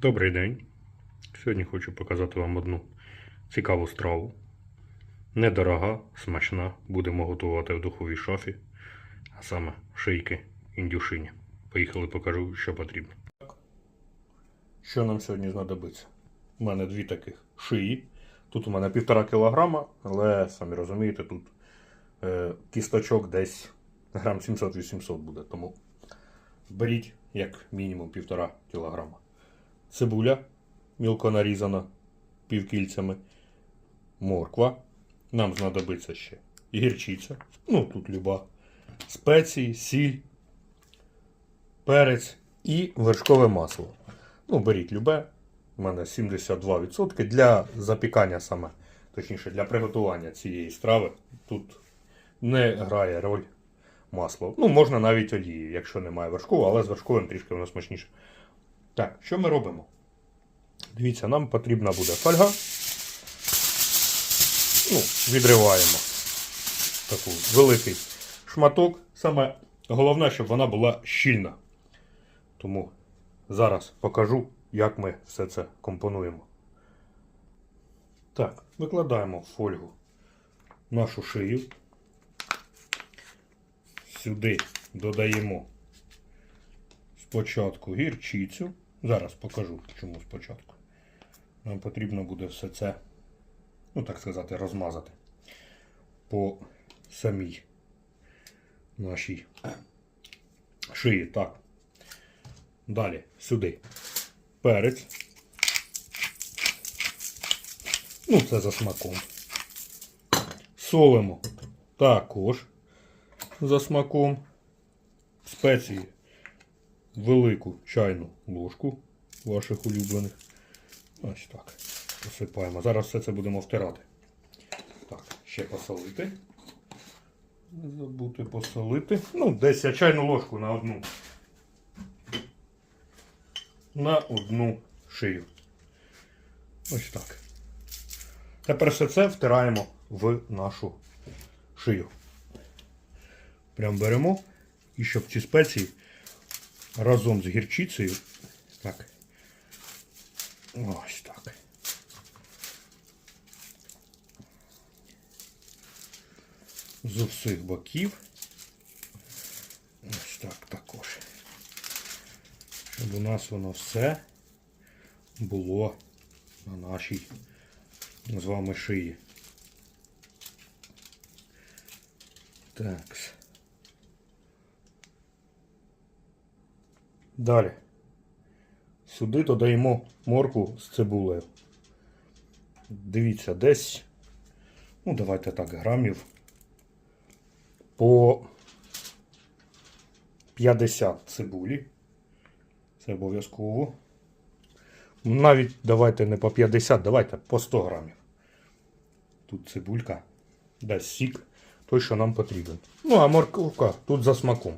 Добрий день. Сьогодні хочу показати вам одну цікаву страву. Недорога, смачна. Будемо готувати в духовій шафі, а саме шийки індюшині. Поїхали, покажу, що потрібно. Що нам сьогодні знадобиться? У мене дві таких шиї. Тут у мене півтора кілограма, але самі розумієте, тут е, кісточок десь грам 700-800 буде. Тому беріть як мінімум півтора кілограма. Цибуля мілко нарізана півкільцями. Морква. Нам знадобиться ще гірчиця. Ну, тут люба. Спеції, сіль, перець і вершкове масло. Ну, беріть любе. У мене 72% для запікання саме. Точніше, для приготування цієї страви. Тут не грає роль масло. Ну, можна навіть олії, якщо немає вершкового, але з вершковим трішки воно смачніше. Так, що ми робимо? Дивіться, нам потрібна буде фольга. Ну, відриваємо таку великий шматок. Саме головне, щоб вона була щільна. Тому зараз покажу, як ми все це компонуємо. Так, викладаємо фольгу нашу шию. Сюди додаємо спочатку гірчицю. Зараз покажу, чому спочатку. Нам потрібно буде все це, ну так сказати, розмазати по самій нашій шиї. Так. Далі сюди перець. Ну, це за смаком. Солимо також за смаком. Спеції велику чайну ложку ваших улюблених. Ось так. Посипаємо. Зараз все це будемо втирати. Так, ще посолити. Не забути посолити. Ну, десь я чайну ложку на одну. На одну шию. Ось так. Тепер все це втираємо в нашу шию. Прям беремо і щоб ці спеції разом з гірчицею. Так. Ось так. З усіх боків. Ось так також. Щоб у нас воно все було на нашій з вами шиї. Так. Далі. Сюди додаємо морку з цибулею. Дивіться, десь, ну давайте так, грамів по 50 цибулі. Це обов'язково. Навіть давайте не по 50, давайте по 100 грамів. Тут цибулька, дасть сік, той, що нам потрібен. Ну, а морковка тут за смаком.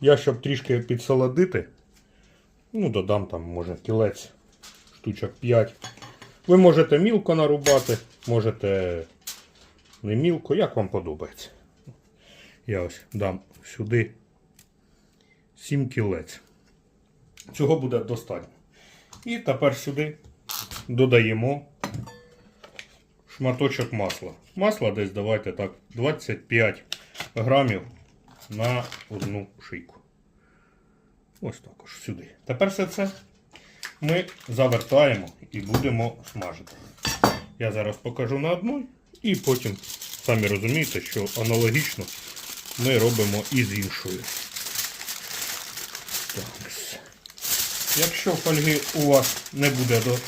Я, щоб трішки підсолодити, ну, додам там, може, кілець, штучок 5. Ви можете мілко нарубати, можете не мілко, як вам подобається. Я ось дам сюди 7 кілець. Цього буде достатньо. І тепер сюди додаємо шматочок масла. Масла десь давайте так 25 грамів на одну шийку. Ось також сюди. Тепер все це ми завертаємо і будемо смажити. Я зараз покажу на одну і потім, самі розумієте, що аналогічно ми робимо і з іншою. Так. Якщо фольги у вас не буде до-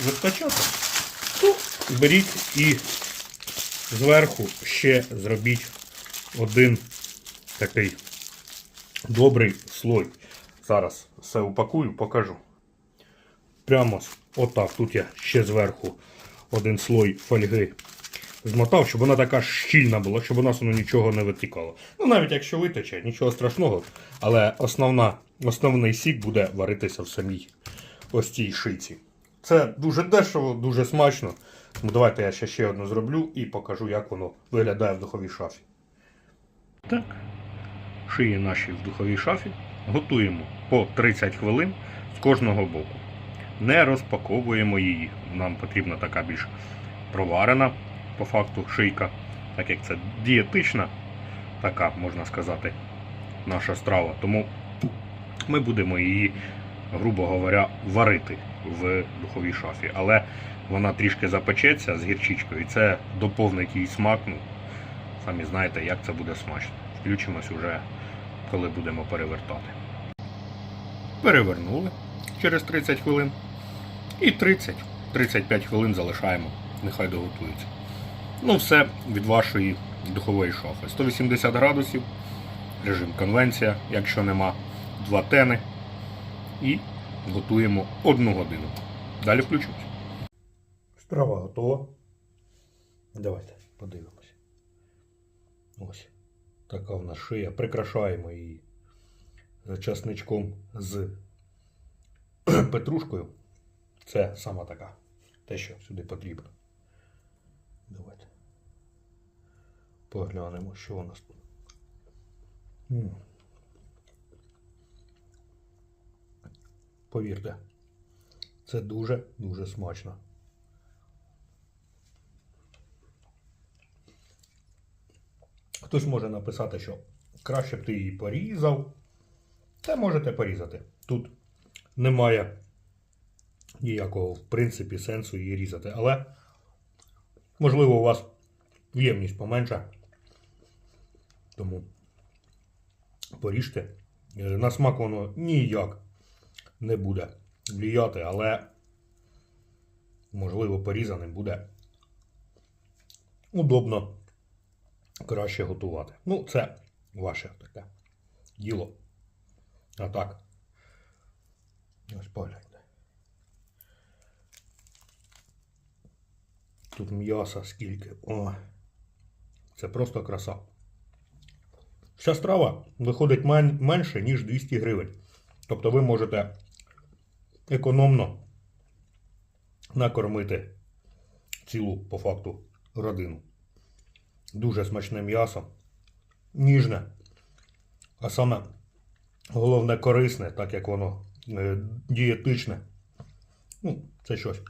то беріть і зверху ще зробіть один такий добрий слой. Зараз все упакую, покажу. Прямо отак. Тут я ще зверху один слой фольги змотав, щоб вона така щільна була, щоб у нас воно нічого не витікало. Ну, навіть якщо витече, нічого страшного. Але основна, основний сік буде варитися в самій ось цій шиці. Це дуже дешево, дуже смачно. Тому давайте я ще, ще одну зроблю і покажу, як воно виглядає в духовій шафі. Так, шиї наші в духовій шафі готуємо по 30 хвилин з кожного боку. не розпаковуємо її. Нам потрібна така більш проварена, по факту, шийка, так як це дієтична, така, можна сказати, наша страва. Тому ми будемо її, грубо говоря, варити в духовій шафі. Але вона трішки запечеться з гірчичкою, і це доповнить їй смак. Ну, самі знаєте, як це буде смачно. Включимось уже, коли будемо перевертати. Перевернули через 30 хвилин. І 30-35 хвилин залишаємо, нехай доготується. Ну, все від вашої духової шафи. 180 градусів, режим конвенція, якщо нема, два тени. І готуємо одну годину. Далі включимось. Страва готова. Давайте подивимось. Ось. Така в нас шия. Прикрашаємо її часничком з петрушкою. Це сама така. Те, що сюди потрібно. Давайте. Поглянемо, що у нас тут. Повірте, це дуже-дуже смачно. Хтось може написати, що краще б ти її порізав. Це можете порізати. Тут немає ніякого, в принципі, сенсу її різати. Але, можливо, у вас ємність поменша. Тому поріжте. На смак воно ніяк не буде вліяти, але, можливо, порізаним буде удобно краще готувати. Ну, це ваше таке діло. А так. Ось погляньте. Тут м'яса скільки. О, це просто краса. Ця страва виходить мен- менше, ніж 200 гривень. Тобто ви можете економно накормити цілу, по факту, родину. Дуже смачне м'ясо, ніжне, а саме головне корисне, так як воно е, дієтичне. Ну, це щось.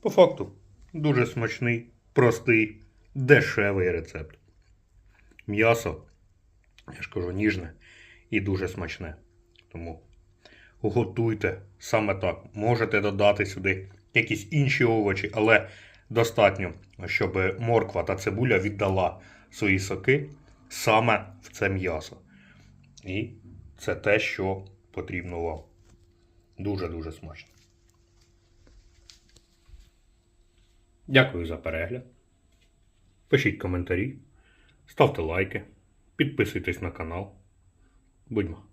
По факту, дуже смачний, простий, дешевий рецепт. М'ясо, я ж кажу, ніжне і дуже смачне. Тому готуйте саме так. Можете додати сюди якісь інші овочі, але достатньо, щоб морква та цибуля віддала свої соки саме в це м'ясо. І це те, що потрібно вам. Дуже-дуже смачно. Дякую за перегляд. Пишіть коментарі, ставте лайки, підписуйтесь на канал. Будьмо!